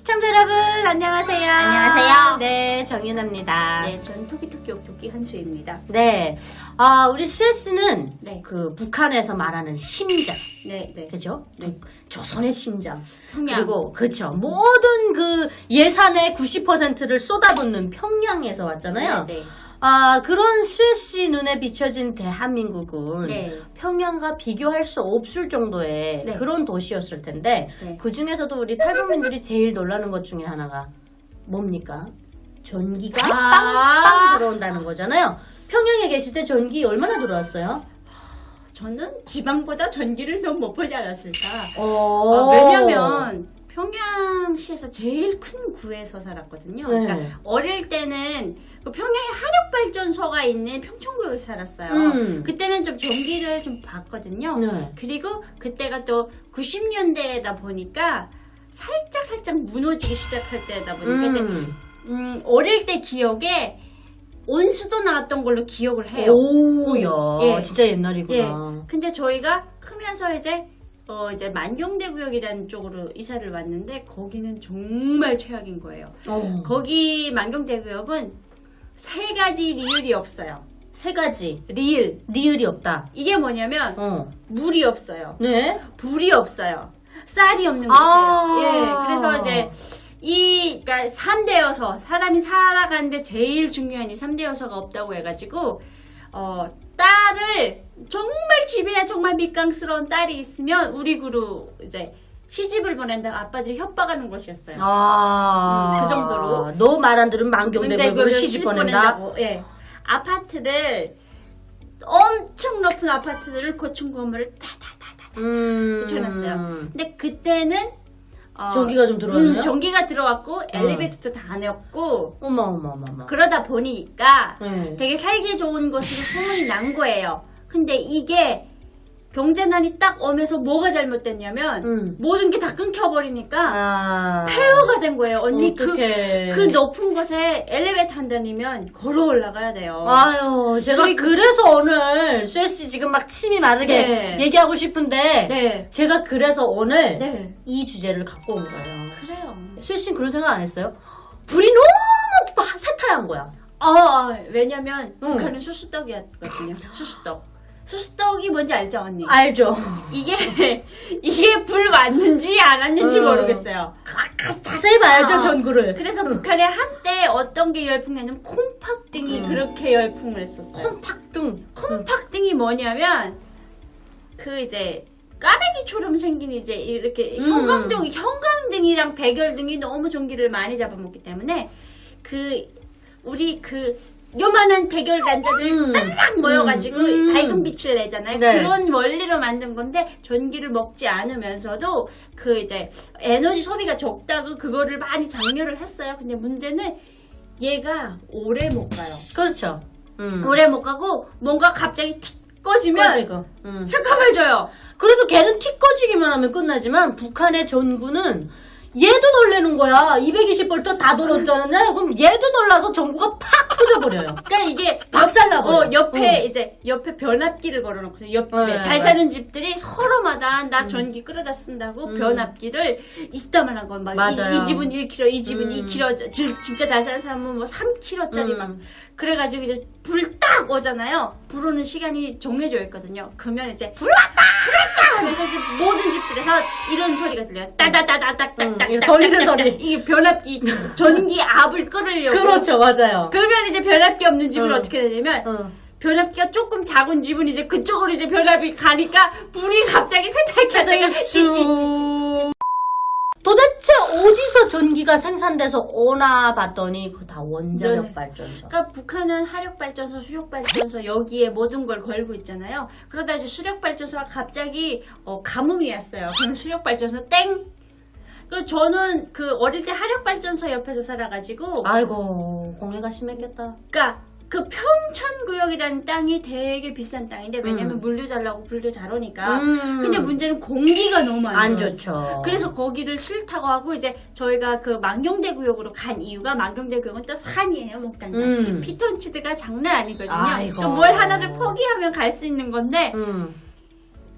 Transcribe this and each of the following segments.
시청자 여러분 안녕하세요. 안녕하세요. 네 정윤아입니다. 네, 전 토끼토끼 옥토끼 한수입니다. 네, 아 우리 CS는 네. 그 북한에서 말하는 심장, 네, 네. 그죠? 북- 조선의 심장. 평양. 그리고 그렇죠. 모든 그 예산의 90%를 쏟아붓는 평양에서 왔잖아요. 네, 네. 아 그런 CS 눈에 비춰진 대한민국은 네. 평양과 비교할 수 없을 정도의 네. 그런 도시였을 텐데 네. 그 중에서도 우리 탈북민들이 제일 놀라는 것 중에 하나가 뭡니까? 전기가 아. 빵빵 들어온다는 거잖아요. 평양에 계실 때 전기 얼마나 들어왔어요? 저는 지방보다 전기를 더 못 보지 않았을까. 어, 아, 왜냐면 평양시에서 제일 큰 구에서 살았거든요. 네. 그러니까 어릴 때는 그 평양에 하력발전소가 있는 평촌구역에 살았어요. 음. 그때는 좀 전기를 좀 봤거든요. 네. 그리고 그때가 또 90년대다 보니까 살짝 살짝 무너지기 시작할 때다 보니까 이제 음. 음, 어릴 때 기억에 온수도 나왔던 걸로 기억을 해요. 오야 예. 진짜 예. 옛날이구나. 근데 저희가 크면서 이제 어 이제 만경대 구역이라는 쪽으로 이사를 왔는데 거기는 정말 최악인 거예요. 어. 거기 만경대 구역은 세 가지 리을이 없어요. 세 가지 리을. 리을이 없다. 이게 뭐냐면 어. 물이 없어요. 네. 불이 없어요. 쌀이 없는 아. 곳이에요. 예. 그래서 이제 이 그러니까 3대 여서 사람이 살아가는데 제일 중요한 이 3대 여서가 없다고 해 가지고 어 딸 을 정말 집에 정말 밑강스러운 딸이 있으면 우리 구로 이제 시집을 보낸다고 아빠들이 협박하는 것이었어요. 아, 음, 그 정도로. 너 말 안 들으면 만경대 근데 구역으로 그걸 시집 보낸다. 보낸다 고, 예. 아파트를 엄청 높은 아파트들을 고층 건물을 다다다다 음. 붙여놨어요. 근데 그때는 어, 전기가 좀 들어왔네요. 음, 전기가 들어왔고 엘리베이터도 다 안 했고 어머 어머 어머 어머. 그러다 보니까 네. 되게 살기 좋은 것으로 소문이 난 거예요. 근데 이게 경제난이 딱 오면서 뭐가 잘못됐냐면 음. 모든 게 다 끊겨버리니까 아. 폐허가 된 거예요. 언니 그, 어떡해. 그 높은 곳에 엘리베이터 한 다니면 걸어 올라가야 돼요. 아유, 제가 그리고- 그래서 오늘 쎄씨 지금 막 침이 마르게 네. 얘기하고 싶은데 네. 제가 그래서 오늘 네. 이 주제를 갖고 온 거예요. 그래요. 쎄씨 그런 생각 안 했어요? 불이 너무 빠- 세타한 거야. 아, 왜냐면 응. 북한은 수수떡이었거든요. 수수떡. 수수떡이 뭔지 알죠, 언니? 알죠? 이게 이게 불 왔는지 안 왔는지 응. 모르겠어요. 자세히 봐야죠, 아. 전구를. 그래서 북한에 한때 어떤 게 열풍이냐면 콩팥등이 음. 그렇게 열풍을 했었어요. 콩팍등. 콩팥등이 뭐냐면 그 이제 까베기처럼 생긴 이제 이렇게 음. 형광등 형광등이랑 백열등이 너무 전기를 많이 잡아먹기 때문에 그 우리 그 요만한 백열 단자들 음. 딱 모여가지고 음. 밝은 빛을 내잖아요. 네. 그런 원리로 만든 건데 전기를 먹지 않으면서도 그 이제 에너지 소비가 적다고 그거를 많이 장려를 했어요. 근데 문제는 얘가 오래 못 가요. 그렇죠. 음. 오래 못 가고 뭔가 갑자기 틱 꺼지면 꺼지고. 음. 새까매져요. 그래도 걔는 틱 꺼지기만 하면 끝나지만 북한의 전구는 얘도 놀래는 거야. 220V 다 돌았다는데 그럼 얘도 놀라서 전구가 팍 터져버려요. 그러니까 이게 박살나버려. 어, 옆에 어. 이제 옆에 변압기를 걸어놓거든요. 옆집에 네, 잘 네. 사는 집들이 서로마다 나 전기 끌어다 쓴다고 음. 변압기를 이따만한 건막 맞아요. 이, 이 집은 1kg, 이 집은 음. 2kg, 지- 진짜 잘 사는 사람은 뭐 3kg짜리 음. 막 그래가지고 이제 불 딱 오잖아요. 불 오는 시간이 정해져 있거든요. 그러면 이제 불 왔다, 불 왔다 하면서 이제 모든 집들에서 이런 소리가 들려요. 따다다다닥닥닥 음, 이거 돌리는 소리. 이게 변압기 전기 압을 끌으려고. 그렇죠, 맞아요. 그러면 이제 변압기 없는 집은 응. 어떻게 되냐면 어. 변압기가 조금 작은 집은 이제 그쪽으로 이제 변압이 가니까 불이 갑자기 세탁기 하다가 찌찌찌 도대체 전기가 생산돼서 오나 봤더니 그거 다 원자력 네. 발전소. 그러니까 북한은 하력발전소, 수력 발전소 여기에 모든 걸 걸고 있잖아요. 그러다 이제 수력 발전소가 갑자기 어, 가뭄이 왔어요. 그럼 수력 발전소 땡. 그 저는 그 어릴 때 하력발전소 옆에서 살아가지고 아이고 공해가 심했겠다. 그러니까 그 평천구역이라는 땅이 되게 비싼 땅인데 왜냐면 음. 물도 잘 나고 불도 잘 오니까. 음. 근데 문제는 공기가 너무 안, 안 좋았어. 좋죠. 그래서 거기를 싫다고 하고 이제 저희가 그 만경대 구역으로 간 이유가 만경대 구역은 또 산이에요 목단가 음. 피톤치드가 장난 아니거든요 아이고. 또뭘 하나를 포기하면 갈 수 있는 건데 음.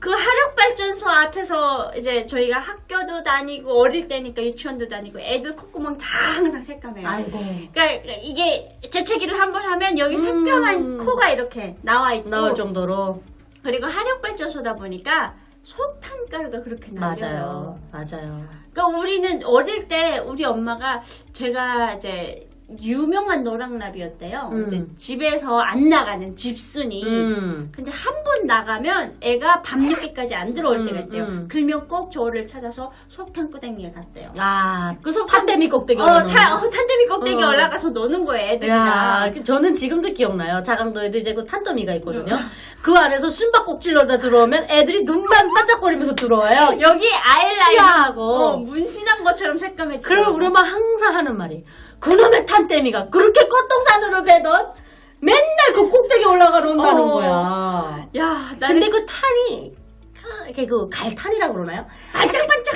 그 화력발전소 앞에서 이제 저희가 학교도 다니고 어릴 때니까 유치원도 다니고 애들 콧구멍 다 항상 새까매요. 아이고. 그러니까 이게 재채기를 한 번 하면 여기 음. 새까만 코가 이렇게 나와 있고 나올 정도로. 그리고 화력발전소다 보니까 석탄가루가 그렇게 나요. 맞아요. 맞아요. 그러니까 우리는 어릴 때 우리 엄마가 제가 이제 유명한 노랑나비였대요. 음. 이제 집에서 안 나가는 집순이. 음. 근데 한 번 나가면 애가 밤늦게까지 안 들어올 음, 때가 있대요. 음. 그러면 꼭 저를 찾아서 석탄구덩이에 갔대요. 아, 그 탄데미 꼭대기 어, 타, 거. 어, 탄데미 꼭대기 어. 올라가서 노는 거예요, 애들이랑. 야, 그 저는 지금도 기억나요. 자강도에도 이제 그 탄더미가 있거든요. 그 안에서 숨바꼭질러다 들어오면 애들이 눈만 반짝거리면서 들어와요. 여기 아이라인 시야하고. 어, 문신한 것처럼 새까매지. 그럼 우리 엄마 항상 하는 말이 그놈의 탄데미가 그렇게 꽃동산으로 배던 맨날 그 꼭대기 올라가러 온다는 어. 거야. 야, 나는 근데 그 탄이 그, 이렇게 그 갈탄이라 그러나요? 반짝반짝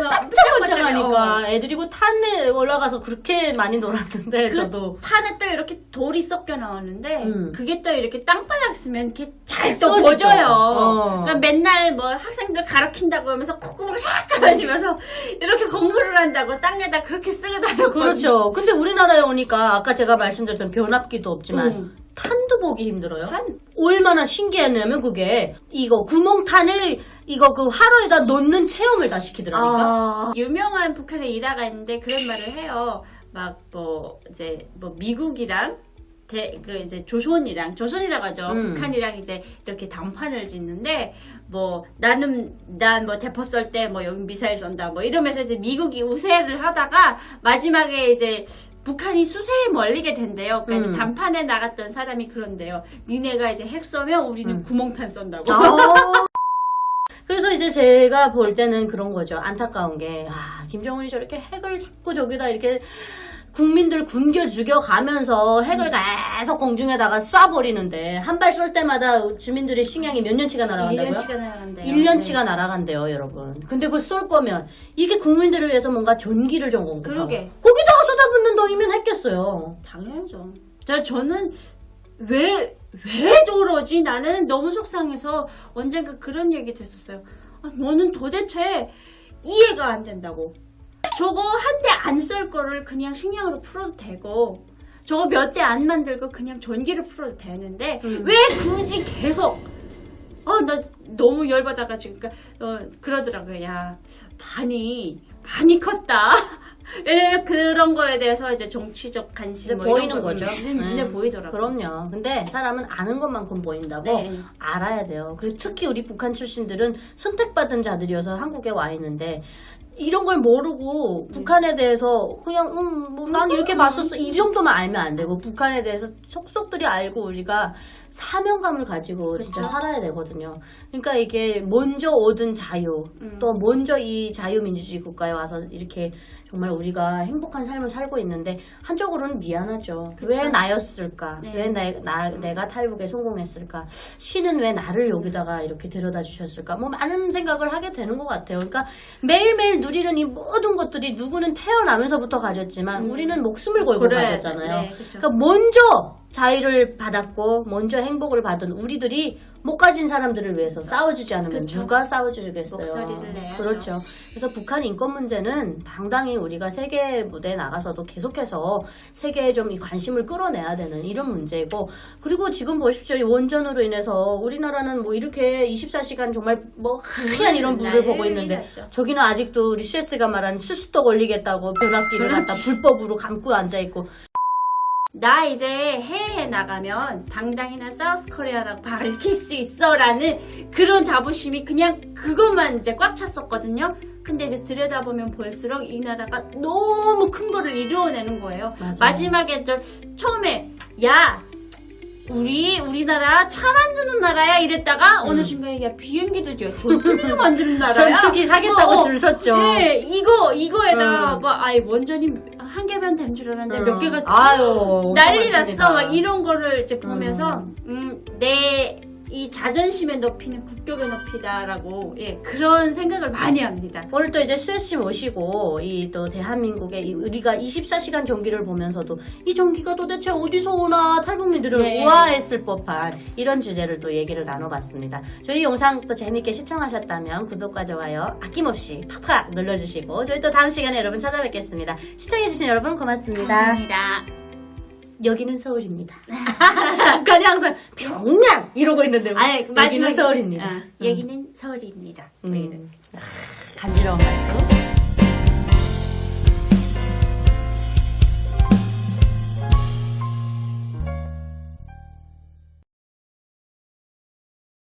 반짝반짝하니까 애들이 그 탄에 올라가서 그렇게 많이 놀았는데 그 저도 탄에 또 이렇게 돌이 섞여 나오는데 음. 그게 또 이렇게 땅바닥 쓰면 이렇게 잘또 써지죠. 꺼져요. 어. 그러니까 맨날 뭐 학생들 가르친다고 하면서 콧구멍 샥 가라지면서 이렇게 공부를 한다고 땅에다 그렇게 쓰고 다녔거든요. 그렇죠. 근데 우리나라에 오니까 아까 제가 말씀드렸던 변압기도 없지만 음. 탄도 보기 힘들어요. 탄? 얼마나 신기했냐면 그게 이거 구멍탄을 이거 그 화로에다 놓는 체험을 다 시키더라니까. 아. 유명한 북한의 일화가 있는데 그런 말을 해요. 막 뭐 이제 뭐 미국이랑 대, 그 이제 조선이랑 조선이라고 하죠. 음. 북한이랑 이제 이렇게 담판을 짓는데 뭐 나는 난 뭐 대포 쏠 때 뭐 여기 미사일 쏜다 뭐 이러면서 이제 미국이 우세를 하다가 마지막에 이제 북한이 수세에 멀리게 된대요. 그러니까 음. 이제 담판에 나갔던 사람이 그런데요. 니네가 이제 핵 쏘면 우리는 음. 구멍탄 쏜다고. 그래서 이제 제가 볼 때는 그런 거죠. 안타까운 게, 아, 김정은이 저렇게 핵을 자꾸 저기다 이렇게 국민들 굶겨 죽여가면서 핵을 계속 공중에다가 쏴버리는데, 한 발 쏠 때마다 주민들의 식량이 몇 년치가 날아간다고요? 1년치가 나간대요. 1년치가 날아간대요, 여러분. 근데 그걸 쏠 거면, 이게 국민들을 위해서 뭔가 전기를 좀 공급하고. 그러게. 쏟아붓는 놈이면 했겠어요. 당연하죠. 저, 저는 왜, 왜 저러지? 나는 너무 속상해서 언젠가 그런 얘기 됐었어요. 아, 너는 도대체 이해가 안 된다고. 저거 한 대 안 쓸 거를 그냥 식량으로 풀어도 되고, 저거 몇 대 안 만들고 그냥 전기를 풀어도 되는데, 음. 왜 굳이 계속, 어, 나 너무 열받아가지고, 그러니까, 어, 그러더라고요. 야, 많이, 많이 컸다. 왜냐면 그런 거에 대해서 이제 정치적 관심 이제 뭐 보이는 이런 거 거죠. 눈에 네. 보이더라고요. 그럼요. 근데 사람은 아는 것만큼 보인다고 네. 알아야 돼요. 그리고 특히 우리 북한 출신들은 선택받은 자들이어서 한국에 와 있는데 이런 걸 모르고 북한에 대해서 그냥 음, 뭐 난 이렇게 봤었어 이 정도만 알면 안 되고 북한에 대해서 속속들이 알고 우리가 사명감을 가지고 진짜 그쵸. 살아야 되거든요. 그러니까 이게 먼저 얻은 자유 음. 또 먼저 이 자유민주주의 국가에 와서 이렇게 정말 우리가 행복한 삶을 살고 있는데 한쪽으로는 미안하죠. 그쵸. 왜 나였을까? 네. 왜 내, 나, 내가 탈북에 성공했을까? 신은 왜 나를 여기다가 이렇게 데려다 주셨을까? 뭐 많은 생각을 하게 되는 것 같아요. 그러니까 매일매일 누리는 이 모든 것들이 누구는 태어나면서부터 가졌지만 음. 우리는 목숨을 걸고 그래. 가졌잖아요. 네, 그쵸. 그러니까 먼저 자유를 받았고 먼저 행복을 받은 우리들이 못 가진 사람들을 위해서 싸워주지 않으면 그쵸. 누가 싸워주겠어요? 목소리를 내야죠. 그렇죠. 그래서 북한 인권 문제는 당당히 우리가 세계 무대에 나가서도 계속해서 세계에 좀 이 관심을 끌어내야 되는 이런 문제이고 그리고 지금 보십시오. 이 원전으로 인해서 우리나라는 뭐 이렇게 24시간 정말 뭐 하얀 이런 불을 난리 보고 있는데 났죠. 저기는 아직도 우리 슈에스가 말한 수수도 걸리겠다고 변압기를 갖다 불법으로 감고 앉아 있고 나 이제 해외에 나가면 당당히나 사우스 코리아라고 밝힐 수 있어라는 그런 자부심이 그냥 그것만 이제 꽉 찼었거든요. 근데 이제 들여다보면 볼수록 이 나라가 너무 큰 거를 이루어내는 거예요. 맞아요. 마지막에 저 처음에 야 우리 우리나라 차 만드는 나라야 이랬다가 어느 순간에 야 비행기도 줘 전투기도 만드는 나라야 전투기 사겠다고 어, 어. 줄 섰죠. 네, 이거 이거에다 음. 뭐 아이 원전이 한 개면 된 줄 알았는데 음. 몇 개가 아유 난리 엄청 많습니다. 났어 막 이런 거를 이제 보면서 음, 내 이 자존심의 높이는 국격의 높이다라고 예 그런 생각을 많이 합니다. 오늘 또 이제 스시 모시고 이 또 대한민국의 이 우리가 24시간 전기를 보면서도 이 전기가 도대체 어디서 오나 탈북민들은 네. 우아했을 법한 이런 주제를 또 얘기를 나눠봤습니다. 저희 영상 또 재밌게 시청하셨다면 구독과 좋아요 아낌없이 팍팍 눌러주시고 저희 또 다음 시간에 여러분 찾아뵙겠습니다. 시청해주신 여러분 고맙습니다. 감사합니다. 여기는 서울입니다. 아까는 항상 평양 이러고 있는데 아니 여기는 마지막에- 서울입니다. 아, 여기는 서울입니다. 음. 아, 간지러운 말투.